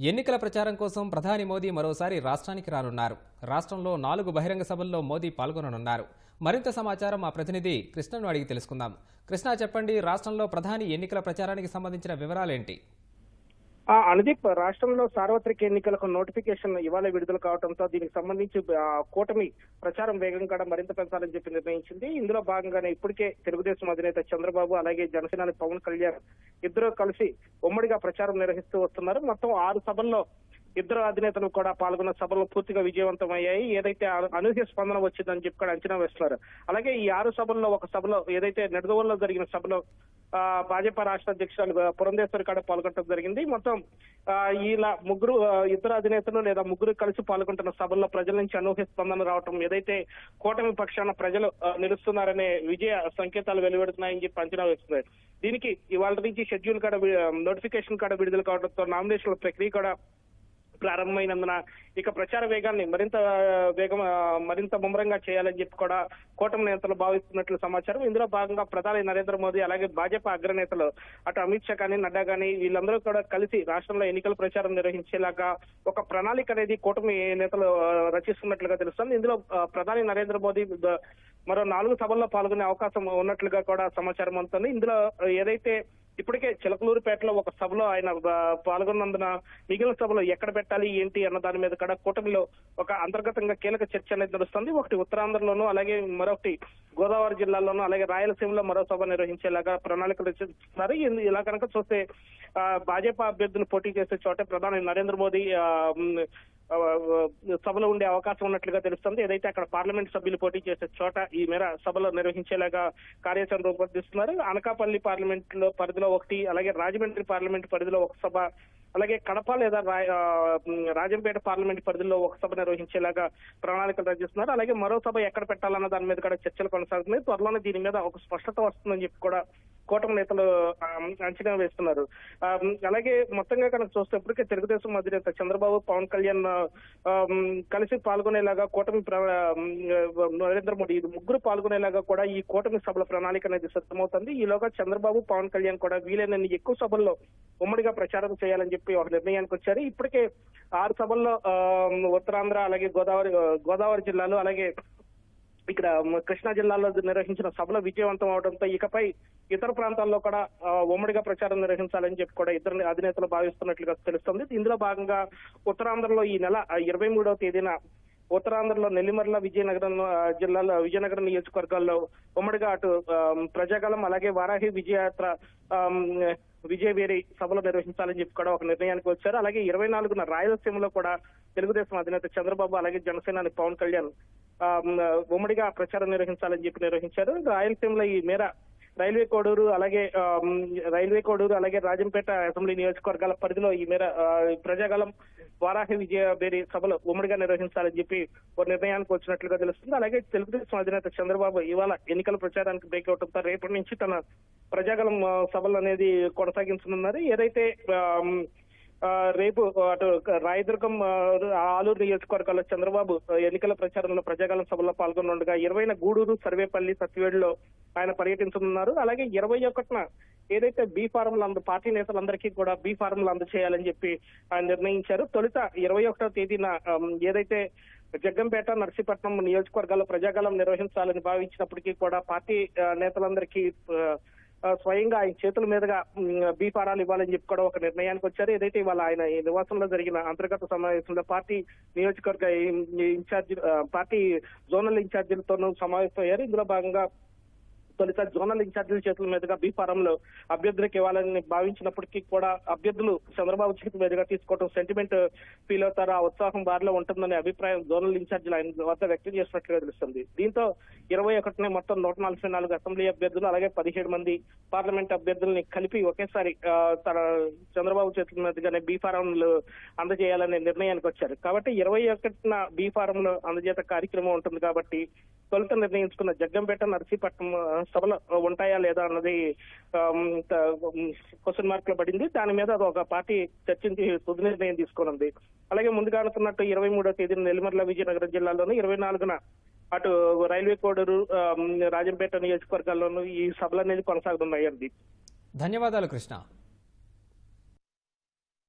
ఎన్నికల ప్రచారం కోసం ప్రధాని మోదీ మరోసారి రాష్ట్రానికి రానున్నారు. రాష్ట్రంలో నాలుగు బహిరంగ సభల్లో మోదీ పాల్గొననున్నారు. మరింత సమాచారం మా ప్రతినిధి కృష్ణను అడిగి తెలుసుకుందాం. కృష్ణ చెప్పండి రాష్ట్రంలో ప్రధాని ఎన్నికల ప్రచారానికి సంబంధించిన వివరాలేంటి? అనుదీప్ రాష్ట్రంలో సార్వత్రిక ఎన్నికలకు నోటిఫికేషన్ ఇవాళ విడుదల కావడంతో దీనికి సంబంధించి కూటమి ప్రచారం వేగం కూడా మరింత పెంచాలని చెప్పి నిర్ణయించింది. ఇందులో భాగంగానే ఇప్పటికే తెలుగుదేశం అధినేత చంద్రబాబు అలాగే జనసేనాని పవన్ కళ్యాణ్ ఇద్దరు కలిసి ఉమ్మడిగా ప్రచారం నిర్వహిస్తూ వస్తున్నారు. మొత్తం ఆరు సభల్లో ఇద్దరు అధినేతలు కూడా పాల్గొన్న సభలు పూర్తిగా విజయవంతమయ్యాయి. ఏదైతే అనూహ్య స్పందన వచ్చిందని చెప్పి కూడా అంచనా వేస్తున్నారు. అలాగే ఈ ఆరు సభల్లో ఒక సభలో ఏదైతే నిడదవల్లో జరిగిన సభలో భాజపా రాష్ట్ర అధ్యక్షురాలు పురంధేశ్వరి కాడ పాల్గొనడం జరిగింది. మొత్తం ఇలా ముగ్గురు ఇతర ఇద్దరు అధినేతలు లేదా ముగ్గురు కలిసి పాల్గొంటున్న సభల్లో ప్రజల నుంచి అనూహ్య స్పందన రావటం ఏదైతే కూటమి పక్షాన ప్రజలు నిలుస్తున్నారనే విజయ సంకేతాలు వెలువడుతున్నాయని చెప్పి అంచనా వేస్తున్నారు. దీనికి ఇవాళ నుంచి షెడ్యూల్ కాడ నోటిఫికేషన్ కాడ విడుదల కావడంతో నామినేషన్ల ప్రక్రియ కూడా ప్రారంభమైనందున ఇక ప్రచార వేగాన్ని మరింత వేగం మరింత ముమ్మరంగా చేయాలని చెప్పి కూడా కూటమి నేతలు భావిస్తున్నట్లు సమాచారం. ఇందులో భాగంగా ప్రధాని నరేంద్ర మోదీ అలాగే భాజపా అగ్రనేతలు అటు అమిత్ షా కానీ నడ్డా కానీ వీళ్ళందరూ కూడా కలిసి రాష్ట్రంలో ఎన్నికల ప్రచారం నిర్వహించేలాగా ఒక ప్రణాళిక అనేది కూటమి నేతలు రచిస్తున్నట్లుగా తెలుస్తుంది. ఇందులో ప్రధాని నరేంద్ర మోదీ మరో నాలుగు సభల్లో పాల్గొనే అవకాశం ఉన్నట్లుగా కూడా సమాచారం అందుతుంది. ఇందులో ఏదైతే ఇప్పటికే చిలకలూరుపేటలో ఒక సభలో ఆయన పాల్గొన్నందున మిగిలిన సభలో ఎక్కడ పెట్టాలి ఏంటి అన్న దాని మీద కూడా కూటమిలో ఒక అంతర్గతంగా కీలక చర్చ అనేది నడుస్తుంది. ఒకటి ఉత్తరాంధ్రలోను అలాగే మరొకటి గోదావరి జిల్లాలోను అలాగే రాయలసీమలో మరో సభ నిర్వహించేలాగా ప్రణాళికలు రచిస్తున్నారు ఇలా కనుక చూస్తే భాజపా అభ్యర్థులు పోటీ చేసే చోటే ప్రధాని నరేంద్ర మోదీ సభలో ఉండే అవకాశం ఉన్నట్లుగా తెలుస్తుంది. ఏదైతే అక్కడ పార్లమెంట్ సభ్యులు పోటీ చేసే చోట ఈ మేర సభలో నిర్వహించేలాగా కార్యాచరణ రూపొందిస్తున్నారు. అనకాపల్లి పార్లమెంట్లో పరిధిలో ఒకటి అలాగే రాజమండ్రి పార్లమెంట్ పరిధిలో ఒక సభ అలాగే కడప లేదా రాజంపేట పార్లమెంట్ పరిధిలో ఒక సభ నిర్వహించేలాగా ప్రణాళికలు రచిస్తున్నారు. అలాగే మరో సభ ఎక్కడ పెట్టాలన్న దాని మీద కూడా చర్చలు కొనసాగుతున్నాయి. త్వరలోనే దీని మీద ఒక స్పష్టత వస్తుందని చెప్పి కూడా కూటమి నేతలు అంచనా వేస్తున్నారు. అలాగే మొత్తంగా కనుక చూస్తే ఇప్పటికే తెలుగుదేశం అధినేత చంద్రబాబు పవన్ కళ్యాణ్ కలిసి పాల్గొనేలాగా కూటమి ప్ర- నరేంద్ర మోడీ ఇది ముగ్గురు పాల్గొనేలాగా కూడా ఈ కూటమి సభల ప్రణాళిక అనేది సిద్ధమవుతుంది. ఈలోగా చంద్రబాబు పవన్ కళ్యాణ్ కూడా వీలైనన్ని ఎక్కువ సభల్లో ఉమ్మడిగా ప్రచారం చేయాలని చెప్పి ఒక నిర్ణయానికి వచ్చారు. ఇప్పటికే ఆరు సభల్లో ఉత్తరాంధ్ర అలాగే గోదావరి గోదావరి జిల్లాలో అలాగే ఇక్కడ కృష్ణా జిల్లాలో నిర్వహించిన సభలో విజయవంతం అవడంతో ఇకపై ఇతర ప్రాంతాల్లో కూడా ఉమ్మడిగా ప్రచారం నిర్వహించాలని చెప్పి కూడా ఇద్దరు అధినేతలు భావిస్తున్నట్లుగా తెలుస్తుంది. ఇందులో భాగంగా ఉత్తరాంధ్రలో ఈ నెల ఇరవై మూడవ తేదీన ఉత్తరాంధ్రలో నెల్లిమర్ల విజయనగరం జిల్లాలో విజయనగరం నియోజకవర్గాల్లో ఉమ్మడిగా అటు ప్రజాగలం అలాగే వారాహి విజయయాత్ర విజయవేరి సభలు నిర్వహించాలని చెప్పి కూడా ఒక నిర్ణయానికి వచ్చారు. అలాగే ఇరవై నాలుగున రాయలసీమలో కూడా తెలుగుదేశం అధినేత చంద్రబాబు అలాగే జనసేనాని పవన్ కళ్యాణ్ ఉమ్మడిగా ప్రచారం నిర్వహించాలని చెప్పి నిర్వహించారు. రాయలసీమలో ఈ మేర రైల్వే కోడూరు అలాగే రైల్వే కోడూరు అలాగే రాజంపేట అసెంబ్లీ నియోజకవర్గాల పరిధిలో ఈ మేర ప్రజాగలం వారాహి విజయ బేరి సభలు ఉమ్మడిగా నిర్వహించాలని చెప్పి ఒక నిర్ణయానికి వచ్చినట్లుగా తెలుస్తుంది. అలాగే తెలుగుదేశం అధినేత చంద్రబాబు ఇవాళ ఎన్నికల ప్రచారానికి బ్రేక్ అవడంతో రేపటి నుంచి తన ప్రజాగలం సభలు అనేది కొనసాగించనున్నారు. ఏదైతే రేపు అటు రాయదుర్గం ఆలూరు నియోజకవర్గాల్లో చంద్రబాబు ఎన్నికల ప్రచారంలో ప్రజాగలం సభలో పాల్గొనుండగా ఇరవైన గూడూరు సర్వేపల్లి సత్యవేడులో ఆయన పర్యటించనున్నారు. అలాగే ఇరవై ఒకటిన ఏదైతే బీ ఫారంలు అందు పార్టీ నేతలందరికీ కూడా బీ ఫారంలు అందజేయాలని చెప్పి ఆయన నిర్ణయించారు. తొలుత ఇరవై ఒకటో తేదీన ఏదైతే జగ్గంపేట నర్సీపట్నం నియోజకవర్గాల్లో ప్రజాగలం నిర్వహించాలని భావించినప్పటికీ కూడా పార్టీ నేతలందరికీ స్వయంగా ఆయన చేతుల మీదుగా బీఫారాలు బీ ఇవ్వాలని చెప్పి కూడా ఒక నిర్ణయానికి వచ్చారు. ఏదైతే ఇవాళ ఆయన ఈ నివాసంలో జరిగిన అంతర్గత సమావేశంలో పార్టీ నియోజకవర్గ ఇన్ఛార్జి పార్టీ జోనల్ ఇన్ఛార్జీలతోనూ సమావేశమయ్యారు. ఇందులో భాగంగా తొలుత జోనల్ ఇన్ఛార్జీల చేతుల మీదుగా బీఫారంలో అభ్యర్థులకు ఇవ్వాలని భావించినప్పటికీ కూడా అభ్యర్థులు చంద్రబాబు చేతి మీదుగా తీసుకోవడం సెంటిమెంట్ ఫీల్ అవుతారు ఆ ఉత్సాహం వారిలో ఉంటుందనే అభిప్రాయం జోనల్ ఇన్ఛార్జీలు ఆయన వద్ద వ్యక్తం చేసినట్లుగా తెలుస్తుంది. దీంతో ఇరవై ఒకటినే మొత్తం నూట నలభై నాలుగు అసెంబ్లీ అభ్యర్థులు అలాగే పదిహేడు మంది పార్లమెంట్ అభ్యర్థుల్ని కలిపి ఒకేసారి తన చంద్రబాబు చేతుల మీదుగానే బీ ఫారంలు అందజేయాలనే నిర్ణయానికి వచ్చారు. కాబట్టి ఇరవై ఒకటిన బీ ఫారంలో అందజేత కార్యక్రమం ఉంటుంది కాబట్టి తొలుత నిర్ణయించుకున్న జగ్గంపేట నర్సీపట్నం సభలు ఉంటాయా లేదా అన్నది క్వశ్చన్ మార్క్లో పడింది. దాని మీద అది ఒక పార్టీ చర్చించి తుది నిర్ణయం తీసుకున్నది అలాగే ముందుగా అనుకున్నట్టు ఇరవై మూడో తేదీన నెల్లిమర్ల విజయనగరం జిల్లాలోను ఇరవై నాలుగున అటు రైల్వే కోడూరు రాజంపేట నియోజకవర్గాల్లోనూ ఈ సభలు అనేది కొనసాగుతున్నాయి అండి ధన్యవాదాలు కృష్ణ.